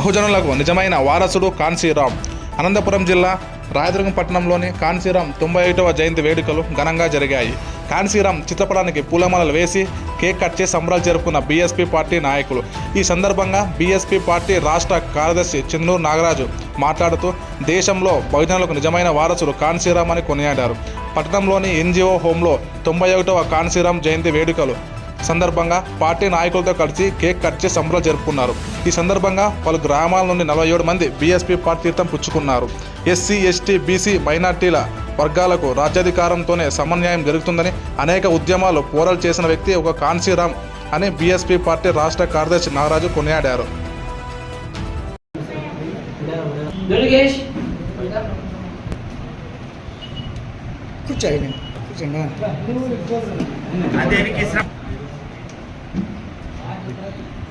బహుజనులకు నిజమైన వారసుడు కాన్సీరాం అనంతపురం జిల్లా రాయదుర్గం పట్టణంలోని కాన్సీరాం తొంభై ఒకటవ జయంతి వేడుకలు ఘనంగా జరిగాయి. కాన్సీరాం చిత్రపటానికి పూలమాలలు వేసి కేక్ కట్ చేసి సంబరాలు జరుపుకున్న బీఎస్పీ పార్టీ నాయకులు. ఈ సందర్భంగా బీఎస్పీ పార్టీ రాష్ట్ర కార్యదర్శి చెన్నూరు నాగరాజు మాట్లాడుతూ దేశంలో బహుజనులకు నిజమైన వారసుడు కాన్సీరాం అని కొనియాడారు. పట్టణంలోని ఎన్జిఓ హోంలో తొంభై ఒకటవ కాన్సీరాం జయంతి వేడుకలు సందర్భంగా పార్టీ నాయకులతో కలిసి కేక్ కట్ చేసి సంబరాలు జరుపుకున్నారు. ఈ సందర్భంగా పలు గ్రామాల నుండి నలభై ఏడు మంది బీఎస్పీ పార్టీ తీర్థం పుచ్చుకున్నారు. ఎస్సీ ఎస్టీ బీసీ మైనార్టీల వర్గాలకు రాజ్యాధికారంతోనే సమన్యాయం జరుగుతుందని అనేక ఉద్యమాలు పోరాలు చేసిన వ్యక్తి ఒక కాన్సీరామ్ అని బీఎస్పీ పార్టీ రాష్ట్ర కార్యదర్శి నాగరాజు కొనియాడారు. దుర్గేష్. కూర్చోండి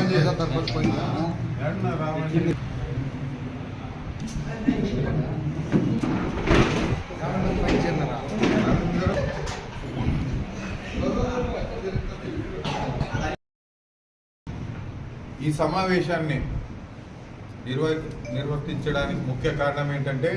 మీరు కూర్చోండి రా. ఆడ అంబేద్కర్ ఈ సమావేశాన్ని నిర్వ నిర్వర్తించడానికి ముఖ్య కారణం ఏంటంటే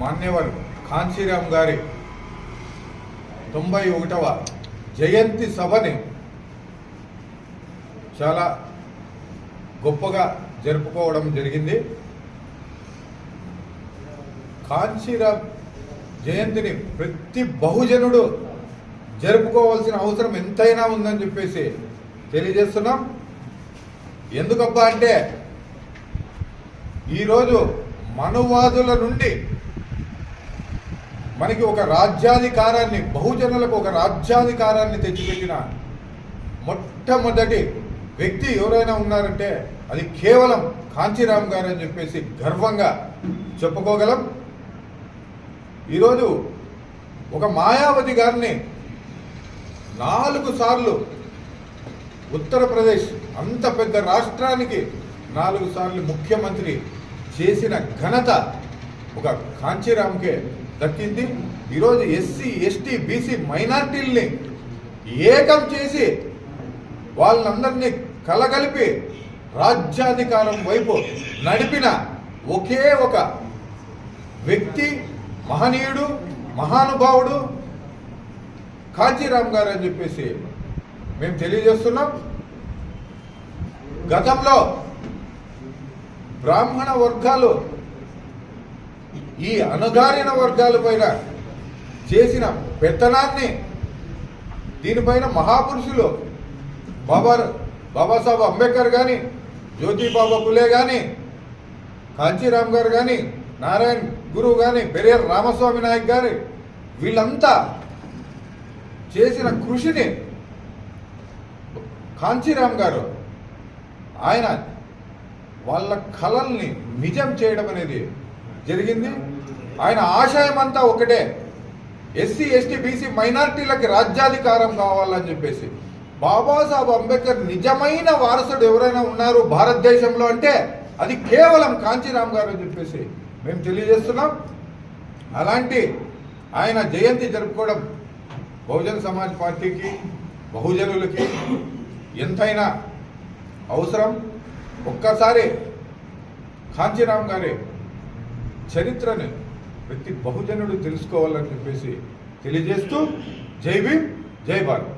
మాన్యవర్ కాంచీరామ్ గారి తొంభై ఒకటవ జయంతి సభని చాలా గొప్పగా జరుపుకోవడం జరిగింది. కాంచీరామ్ జయంతిని ప్రతి బహుజనుడు జరుపుకోవాల్సిన అవసరం ఎంతైనా ఉందని చెప్పేసి తెలియజేస్తున్నాం. ఎందుకబ్బా అంటే ఈరోజు మనువాదుల నుండి మనకి ఒక రాజ్యాధికారాన్ని బహుజనులకు ఒక రాజ్యాధికారాన్ని తెచ్చిపెట్టిన మొట్టమొదటి వ్యక్తి ఎవరైనా ఉన్నారంటే అది కేవలం కాంచీరామ్ గారు అని చెప్పేసి గర్వంగా చెప్పుకోగలం. ఈరోజు ఒక మాయావతి గారిని నాలుగు సార్లు ఉత్తరప్రదేశ్ అంత పెద్ద రాష్ట్రానికి నాలుగు సార్లు ముఖ్యమంత్రి చేసిన ఘనత ఒక కాంచీరామ్కే దక్కింది. ఈరోజు ఎస్సీ ఎస్టీ బీసీ మైనార్టీల్ని ఏకం చేసి వాళ్ళందరినీ కలగలిపి రాజ్యాధికారం వైపు నడిపిన ఒకే ఒక వ్యక్తి మహనీయుడు మహానుభావుడు కాంచీరామ్ గారు అని చెప్పేసి మేము తెలియజేస్తున్నాం. గతంలో బ్రాహ్మణ వర్గాలు ఈ అణగారిన వర్గాల పైన చేసిన పెత్తనాన్ని దీనిపైన మహాపురుషులు బాబా బాబాసాహెబ్ అంబేద్కర్ కానీ జ్యోతిబాబా పులే కానీ కాంచీరామ్ గారు కానీ నారాయణ్ గురువు కానీ పెరియర్ రామస్వామి నాయక్ గారు వీళ్ళంతా చేసిన కృషిని కాంచీరామ్ గారు ఆయన వాళ్ళ కళల్ని నిజం చేయడం అనేది జరిగింది. ఆయన ఆశయం అంతా ఒకటే ఎస్సీ ఎస్టీ బీసీ మైనార్టీలకి రాజ్యాధికారం కావాలని చెప్పేసి. బాబాసాహెబ్ అంబేద్కర్ నిజమైన వారసుడు ఎవరైనా ఉన్నారు భారతదేశంలో అంటే అది కేవలం కాంచీరామ్ గారు అని చెప్పేసి మేము తెలియజేస్తున్నాం. అలాంటి ఆయన జయంతి జరుపుకోవడం బహుజన సమాజ్ పార్టీకి బహుజనులకి ఎంతైనా అవసరం? ఒక్కసారి కాంచీరామ్ గారి చరిత్రను ప్రతి బహుజనుడు తెలుసుకోవాలని చెప్పేసి తెలియజేస్తూ జై భీమ్ జై భారత్.